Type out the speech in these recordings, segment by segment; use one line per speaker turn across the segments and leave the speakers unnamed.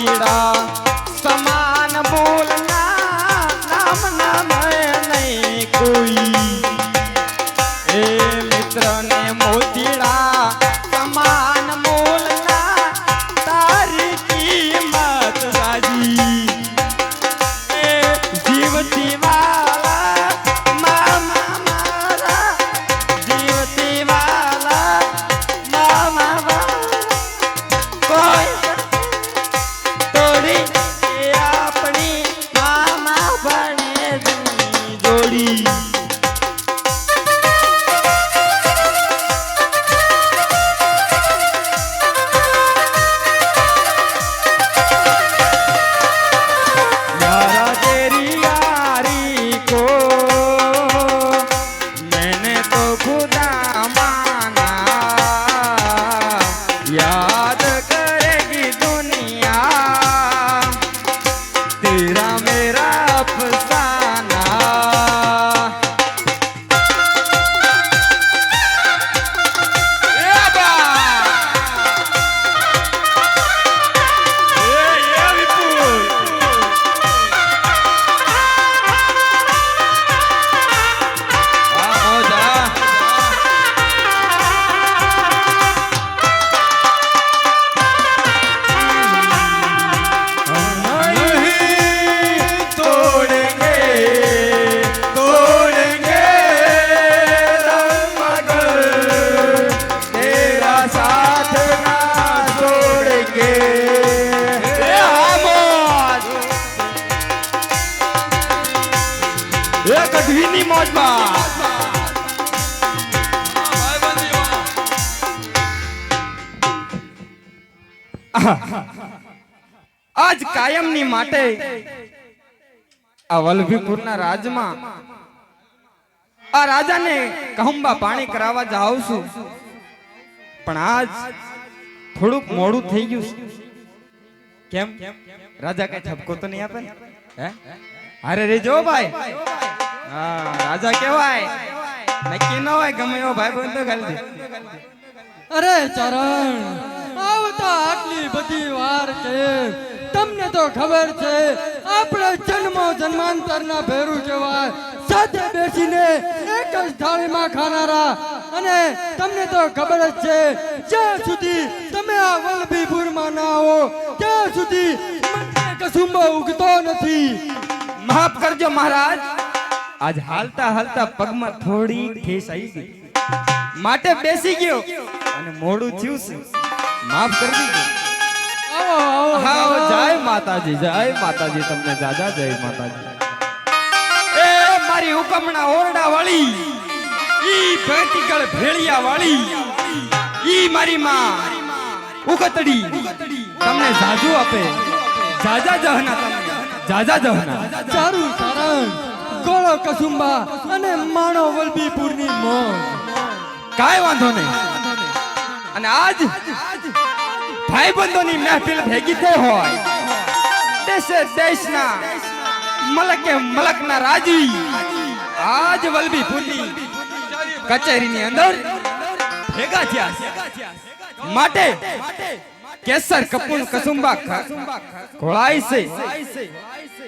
મોતીડા આજ કાયમની માટે આ વલ્લભીપુરના રાજમાં આ રાજાને કહુંબા પાણી કરાવવા જાઉં છું. પણ આજ થોડુંક મોડું થઈ ગયું છે. કેમ? રાજા કઈ ઠપકો તો નહીં આપે? હે? અરે રે જો ભાઈ. હા, રાજા કેવાય નક્કી ન હોય, ગમે એવો ભાઈ બંધ તો ખાલી.
અરે ચરણ! આવતા આટલી બધી વાર છે તમને તો ખબર છે, આપણે જન્મો જન્માંતરના ભેરું કહેવાય સાથે બેસીને એક જ થાળીમાં ખાનારા. અને તમને તો ખબર જ છે, જ્યાં સુધી તમે આ વલભીપુરમાં ના આવો, ત્યાં સુધી કસુંબો ઉગતો નથી.
માફ કરજો મહારાજ. આજ હાલતા હાલતા પગમાં થોડી ઠેસ આવી ગઈ. માટે બેસી ગયો અને મોડું થયું છે. માફ કરી
આવો
હા જય માતાજી જય માતાજી તમને દાદા જય માતાજી. એ મારી હુકમણા ઓરડા વાળી ઈ ભેટીકળ ભેળિયા વાળી ઈ મારી માં ઉકતડી તમને જાજુ આપે. જાજા જહના તમને જાજા જહના.
ચારુ ચરણ ગોળો કસુંબા અને માણો વલભીપુરની મોજ.
કાય વાંધો નહીં. અને આજ ભાઈબંધોની મહેફિલ ભેગી થઈ હોય, દેશે દેશના મલકે મલકના રાજી. આજ વલભીપુરની કચેરીની અંદર ભેગા થયા માટે કેસર, કપૂર, કસુંબા ઘોળાય છે.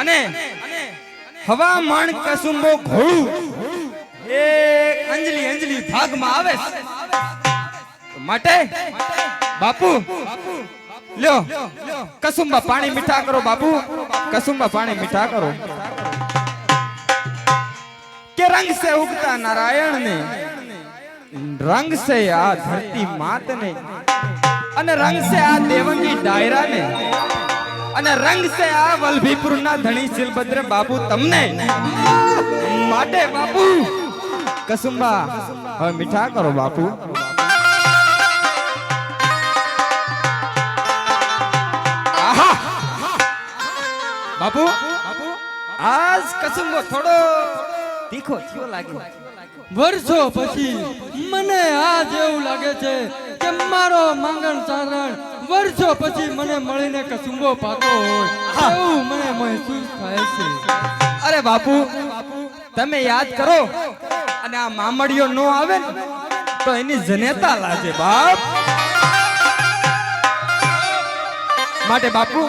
અને હવા માણ કસુંબો ઘોળું. એ અંજલિ અંજલી ભાગમાં આવે છે. માટે? બાપુ, લ્યો, કસુંબા પાણી મીઠા કરો, બાપુ, કસુંબા પાણી મીઠા કરો. કે રંગ સે ઉગતા નારાયણ ને રંગ સે આ ધરતી માત ને અને રંગ સે આ દેવંગી ડાયરા ને અને રંગ સે આ વલભીપુર ના ધણી શિલભદ્ર બાપુ તમને. માટે બાપુ, કસુંબા, હવે મીઠા કરો, બાપુ. બાપુ આજ કસુંબો થોડો તીખો થયો લાગ્યો
વર્ષો પછી મને આજ એવું લાગે છે કે મારો માંગણ ચારણ વર્ષો પછી મને મળીને કસુંબો પાતો હોય. એવું મને મહેસૂસ થાય છે.
અરે બાપુ તમે યાદ કરો અને આ મામડીઓ નો આવે ને તો એની જનેતા લાજે બાપ. માટે બાપુ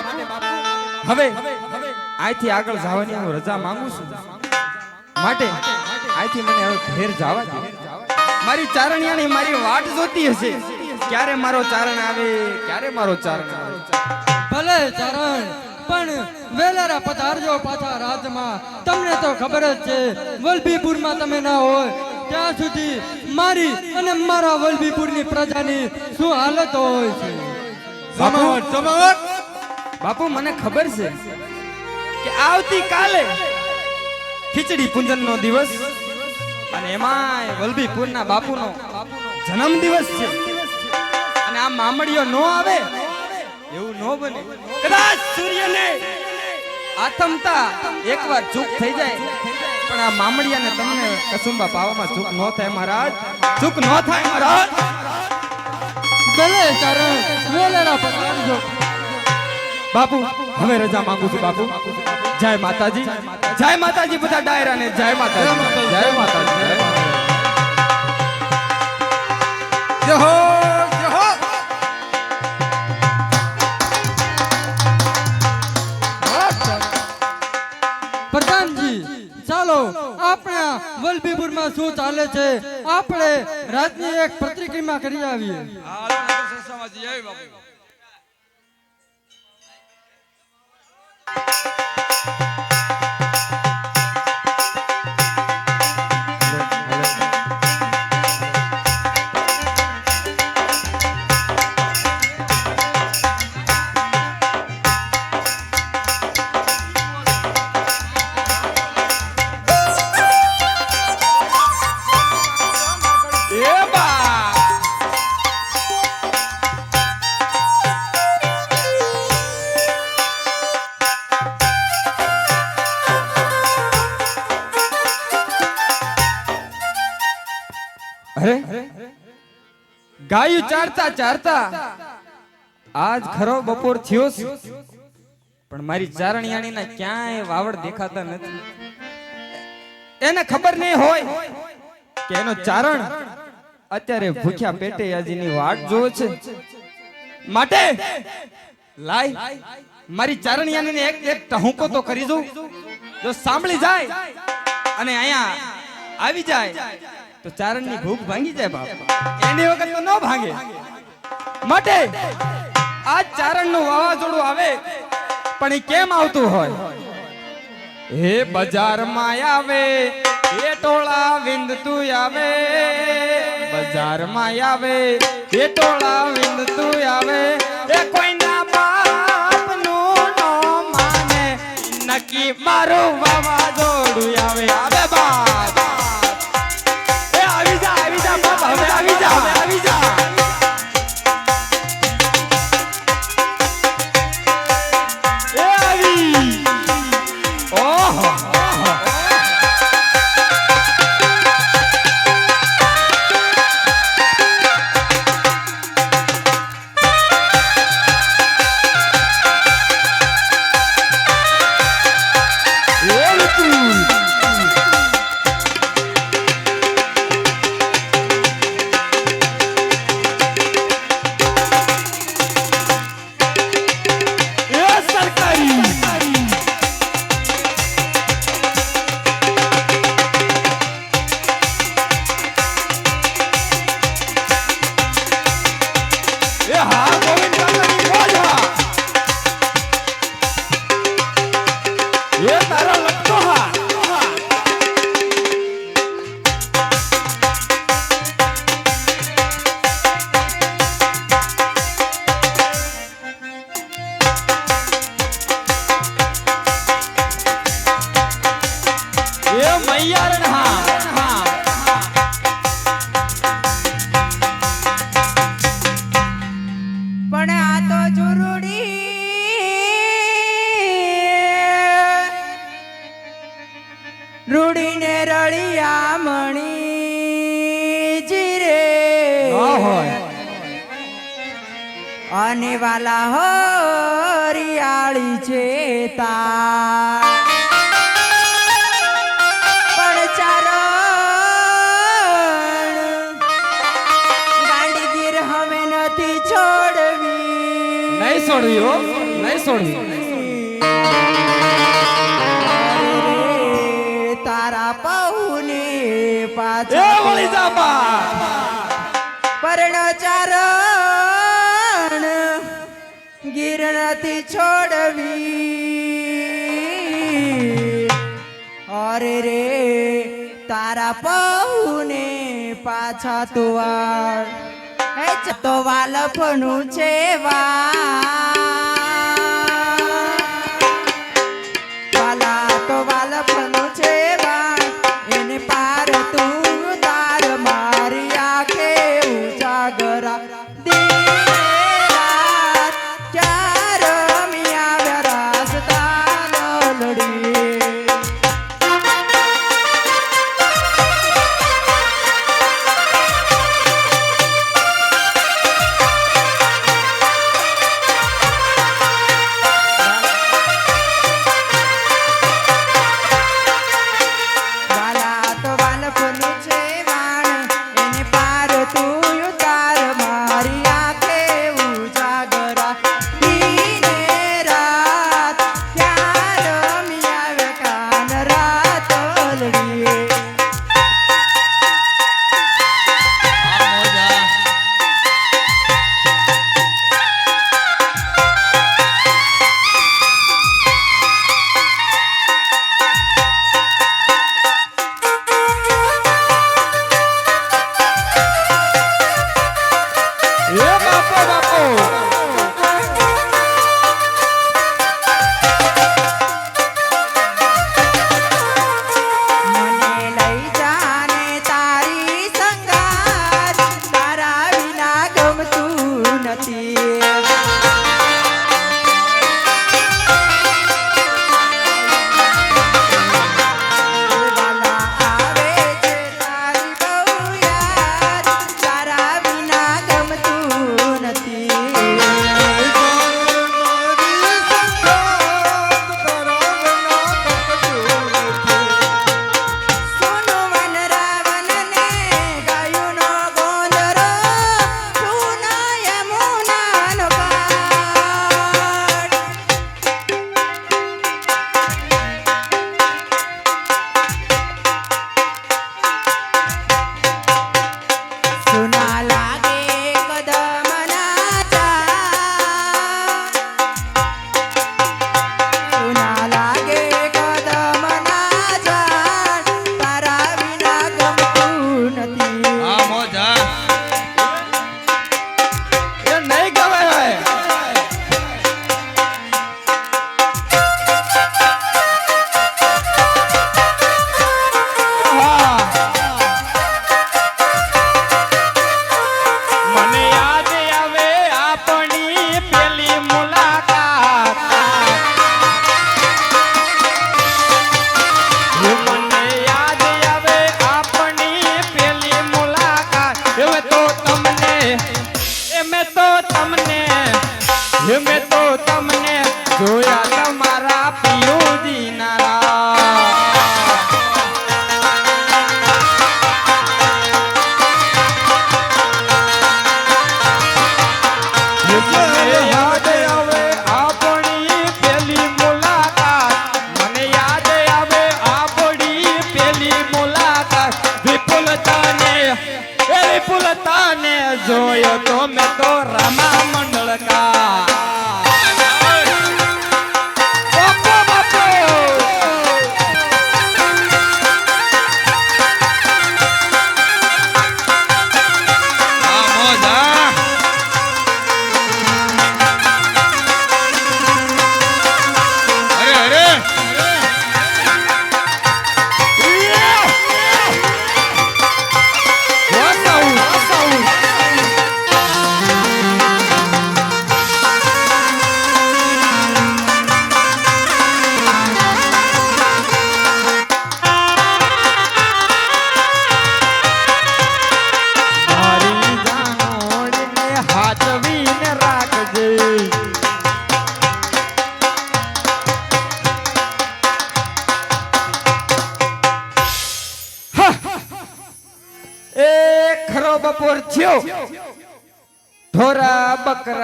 હવે અહીંથી આગળ જવાની હું રજા માંગુ છું. માટે અહીંથી મને હવે ઘેર જવા દે. મારી ચારણિયાની મારી વાટ જોતી હશે. ક્યારે મારો ચારણ આવે? ક્યારે મારો ચારણ આવે?
ભલે ચારણ પણ વેલારા પધારજો પાછા રાજમાં. તમને તો ખબર જ છે વલભીપુરમાં તમે ના હોય. ત્યાં સુધી મારી અને મારા વલભીપુરની પ્રજાની શું હાલત હોય છે?
બાપુ મને ખબર છે. કે આવતી કાલે ખીચડી પૂજન નો દિવસ અને એમાંય બાપુ બાપુનો જન્મ દિવસ છે. અને આ મામડીઓ નો આવે એવું નો બને. કદાચ સૂર્યને આથમતા એકવાર ચૂક થઈ જાય પણ આ મામડિયાને તમને કસુંબા પાવામાં ચૂક નો થાય મહારાજ. ચૂક નો થાય મહારાજ.
ભલે ચરણ વેલારા પધારજો
બાપુ હવે રજા માંગુ છું બાપુ. જય માતાજી જય માતાજી બધા ડાયરા ને જય માતાજી જય માતાજી. જય
હો
ચાલો આપણા વલભીપુરમાં શું ચાલે છે આપણે રાજની એક પ્રતિક્રિયા કરી આવીએ.
અરે, ગાયું ચારતા ચારતા. આજ ખરો બપોર થયો પણ મારી ચારણિયાણીના ક્યાંય વાવડ દેખાતા નથી. એને ખબર નહીં હોય કે એનો ચારણ અત્યારે ભૂખ્યા પેટે હજીની વાટ જોવે છે. માટે લાય, મારી ચારણિયાને એક એક ટહુકો તો કરી દઉં. જો સાંભળી જાય અને અહીંયા આવી જાય તો ચારણની ભૂખ ભાંગી જાય બાપ. એની વખત તો ન ભાંગે. માટે આ ચારણનું વાવાઝોડું આવે, પણ એ કેમ આવતું હોય? હે બજારમાં આવે, એ ટોળા વિંદતું આવે. બજારમાં આવે, એ ટોળા વિંદતું આવે. એ કોઈના બાપનું નો માને. નક્કી મારું વાવાઝોડું આવે.
હરિયાળી પણ ચરણ ગાંડી ગીર હવે નથી છોડવી.
નહીં છોડવી હો નહીં છોડવી.
નથી છોડવી. અરે રે તારા પૌને પાછા તું એ તો વાલફનું છે
વા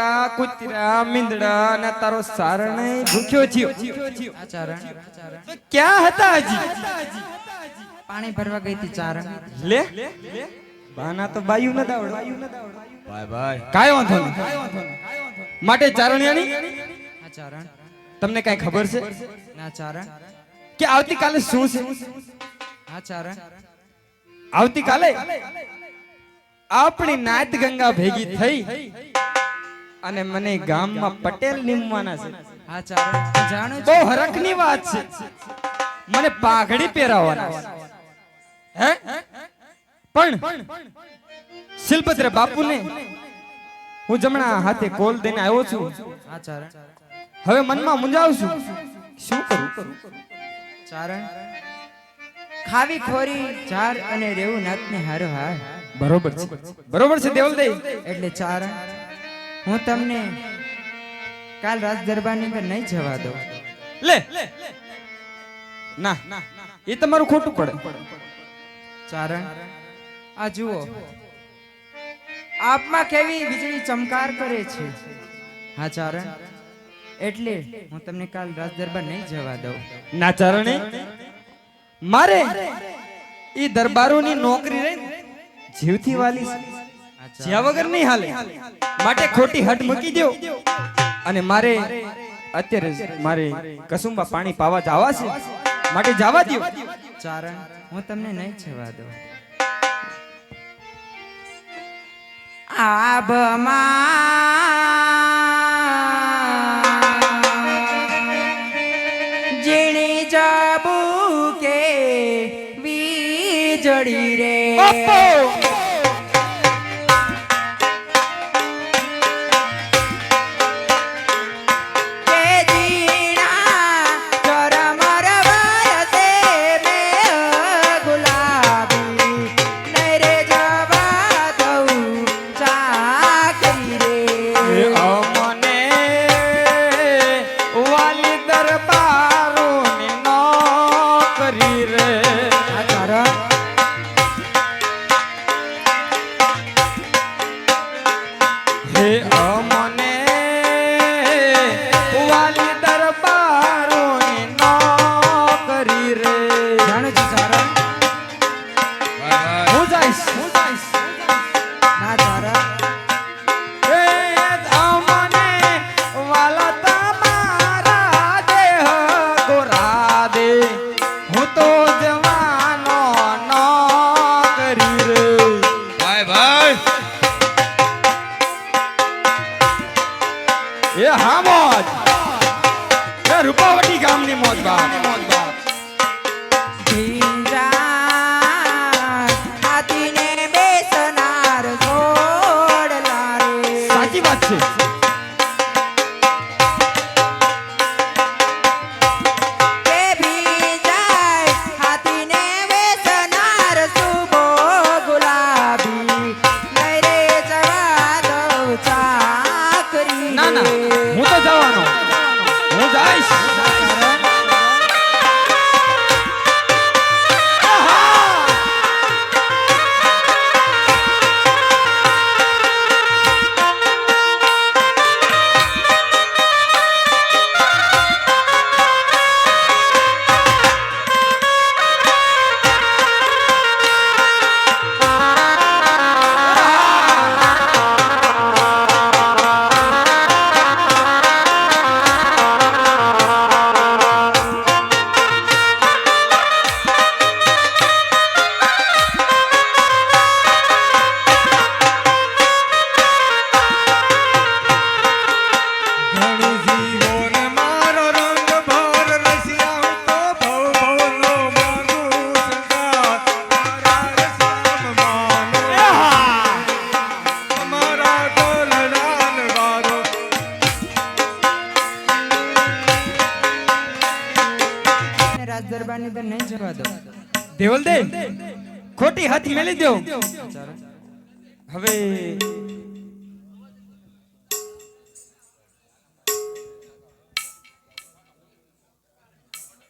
બકરા કુતરા મીંદડા ને તારો સારણે ભૂખ્યો થયો.
આચરણ
ક્યાં હતા હજી?
પાણી ભરવા ગઈ હતી ચારણ.
લે. બાના તો બાયુ ન દાવડ.
ભાઈ ભાઈ.
કાંઈ વાંધો નહીં. માટે ચારણિયાની?
ચારણ.
તમને કઈ ખબર છે?
ના ચારણ.
કે આવતીકાલે શું છે?
આચરણ
આવતીકાલે? આપણી નાત ગંગા ભેગી થઈ. અને મને ગામમાં પટેલ નિમવાના છે.
જાણું
બહુ હરખની વાત છે. મને પાઘડી પહેરાવવાના છે. હે? પણ શિલ્પત્ર બાપુને હું જમણા હાથે કોલ દઈને આવ્યો છું. હવે મનમાં મૂંઝાવ છું શું કરું?
ચારણ. ખાવી ખોરી ચાર અને રેવું નાતને હારો હાર
બરોબર છે. બરોબર છે દેવલદે
એટલે ચારણ. હું તમને કાલ રાજ દરબારની અંદર નહીં જવા દઉં.
લે! ના એ તમારું ખોટું પડે.
ચારણ આ જુઓ. આપમાં કેવી વીજળી ચમકાર કરે છે. હા ચારણ? એટલે હું તમને કાલ રાજ દરબાર નહીં જવા દઉં.
ના ચારણે. મારે એ દરબારોની નોકરી રહી જીવથી વાલી જ્યાં વગર નહીં હાલે માટે ખોટી હટ મૂકી દો અને મારે અત્યારે મારે કસુંબા પાણી પાવા જવા છે માટે જવા દો
ચારણ હું તમને નહીં જવા દઉં. આબમાં જીણી જાબુ કે વીજળી રે.
નોકરી
રાજ દરબારની અંદર નહીં જવા દો.
દેવલ દે ખોટી હાથ મેલી દો હવે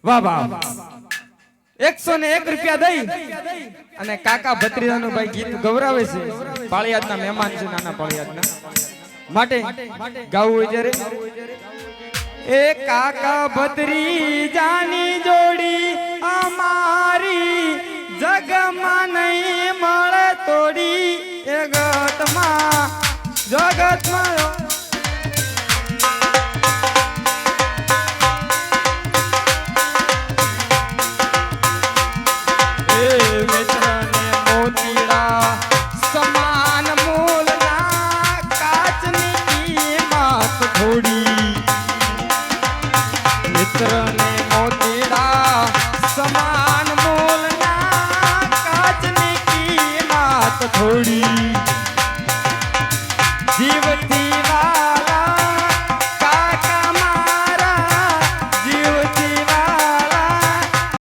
વાહ વાહ એકસો ને એક રૂપિયા દઈ અને કાકા ભત્રીજાનું ભાઈ ગીત ગૌરાવે છે. પાળિયાદના મહેમાન છે નાના પાળિયાદના. માટે ગાવું હોય જ્યારે એ કાકા ભત્રી જાની જોડી અમારી જગમાં નહીં મળે તોડી. એ ગતમાં જગતમાં